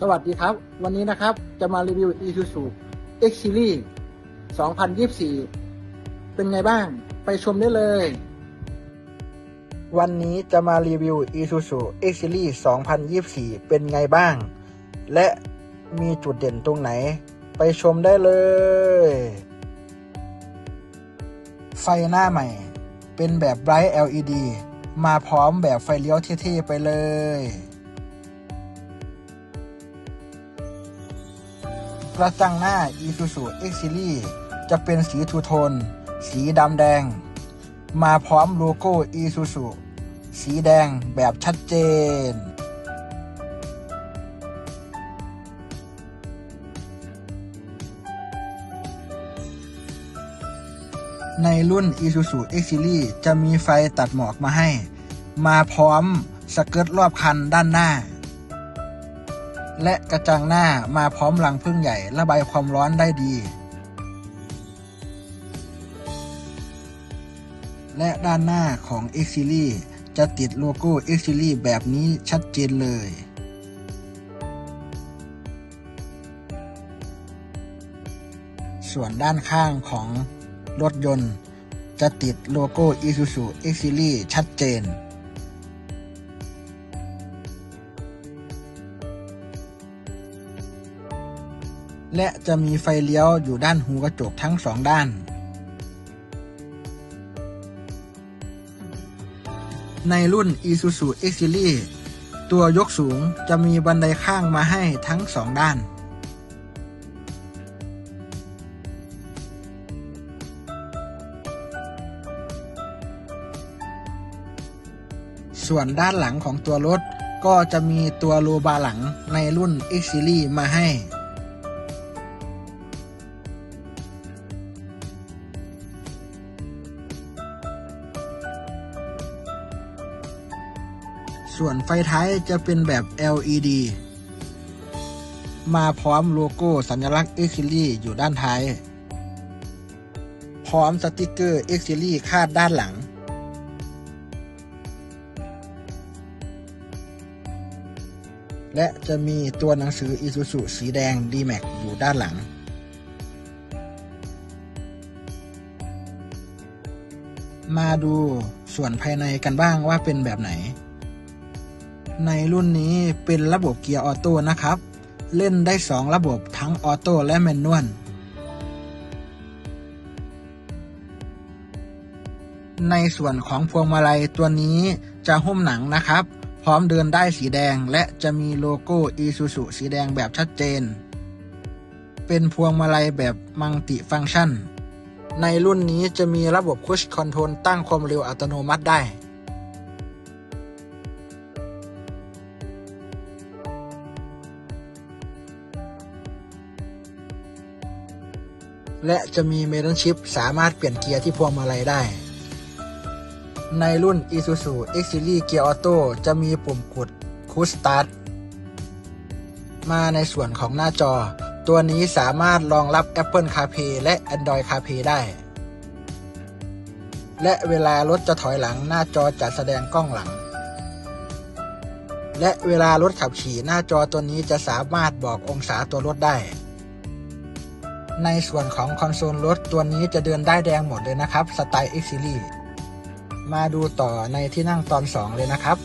สวัสดีครับ วันนี้นะครับจะมารีวิว Isuzu X Series 2024 เป็นไงบ้าง ไปชมได้เลย วันนี้จะมารีวิว Isuzu X Series 2024 เป็นไงบ้าง และมีจุดเด่นตรงไหน ไปชมได้เลย ไฟหน้าใหม่ เป็นแบบ Bright LED มาพร้อมแบบไฟเลี้ยวเท่ๆไปเลย กระจังหน้า Isuzu X Series จะเป็นสีทูโทน สีดำแดง มาพร้อมโลโก้ Isuzu สีแดงแบบชัดเจน ในรุ่น Isuzu X Series จะมีไฟตัดหมอกมาให้ มาพร้อมสเกิร์ตรอบคันด้านหน้า และกระจังหน้ามาพร้อมรังพึ่งใหญ่ระบายความร้อนได้ดี และด้านหน้าของ X Series จะติดโลโก้ X Series แบบนี้ชัดเจนเลย ส่วนด้านข้างของรถยนต์ จะติดโลโก้ Isuzu X Series ชัดเจน และจะมีไฟเลี้ยวอยู่ด้านหูกระจกทั้งสองด้าน ในรุ่น Isuzu X Series ตัวยกสูงจะมีบันไดข้างมาให้ทั้งสองด้าน ส่วนด้านหลังของตัวรถก็จะมีตัวโลบาหลังในรุ่น X Series มาให้ ส่วนไฟท้ายจะเป็นแบบ LED มาพร้อมโลโก้สัญลักษณ์ X Series อยู่ด้านท้าย พร้อมสติกเกอร์ X Series คาดด้านหลัง และจะมีตัวหนังสือ Isuzu สีแดง D-Max อยู่ด้านหลังมาดูส่วนภายในกันบ้างว่าเป็นแบบไหน ในรุ่นนี้เป็นระบบเกียร์ออโต้นะครับ เล่นได้ 2 ระบบทั้งออโต้และแมนนวลในส่วนของพวงมาลัยตัวนี้จะหุ้มหนังนะครับ พร้อมเดินได้สีแดงและจะมีโลโก้ Isuzu สีแดงแบบชัดเจน เป็นพวงมาลัยแบบมังติฟังก์ชัน ในรุ่นนี้จะมีระบบคุชคอนโทรลตั้งความเร็วอัตโนมัติได้ และจะมีเมทัลชิปสามารถเปลี่ยนเกียร์ที่พวงมาลัยได้ ในรุ่น Isuzu X Series Gear Auto จะมีปุ่มกด Quick Start มาในส่วนของหน้าจอ ตัวนี้สามารถรองรับ Apple CarPlay และ Android CarPlay ได้ และเวลารถจะถอยหลังหน้าจอจะแสดงกล้องหลัง และเวลารถขับขี่หน้าจอตัวนี้จะสามารถบอกองศาตัวรถได้ ในส่วนของคอนโซลรถตัวนี้จะเดินได้แดงหมดเลยนะครับสไตล์ X Series มาดูต่อในที่นั่งตอน 2 เลยนะครับ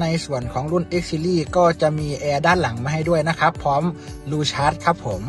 ในส่วนของรุ่น X Series ก็จะมีแอร์ด้านหลังมาให้ด้วยนะครับ พร้อมรูชาร์จครับผม